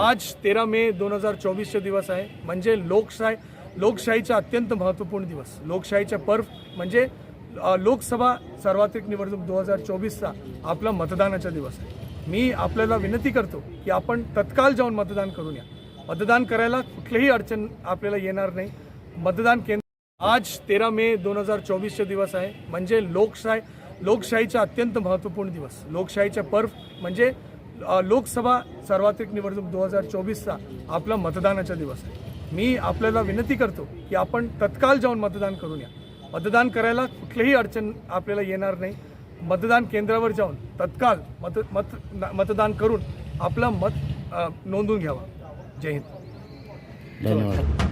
आज तेरा मे दोन हजार चोवीसचे दिवस आहे. म्हणजे लोकशाही लोकशाहीचा अत्यंत महत्त्वपूर्ण दिवस. लोकशाहीचा पर्व म्हणजे लोकसभा सार्वत्रिक निवडणूक दोन हजार चोवीसचा आपला मतदानाचा दिवस आहे. मी आपल्याला विनंती करतो की आपण तत्काळ जाऊन मतदान करून या. मतदान करायला कुठलीही अडचण आपल्याला येणार नाही. मतदान केंद्र आज तेरा मे दोन हजार चोवीसचे दिवस आहे. म्हणजे लोकशाही लोकशाहीचा अत्यंत महत्त्वपूर्ण दिवस. लोकशाहीचा पर्व म्हणजे लोकसभा सार्वत्रिक निवडणूक दोन हजार चोवीसचा आपला मतदानाचा दिवस आहे. मी आपल्याला विनंती करतो की आपण तत्काळ जाऊन मतदान करून या. मतदान करायला कुठलीही अडचण आपल्याला येणार नाही. मतदान केंद्रावर जाऊन तत्काळ मत मत मतदान करून आपलं मत नोंदून घ्यावा घ्यावं. जय हिंद. धन्यवाद.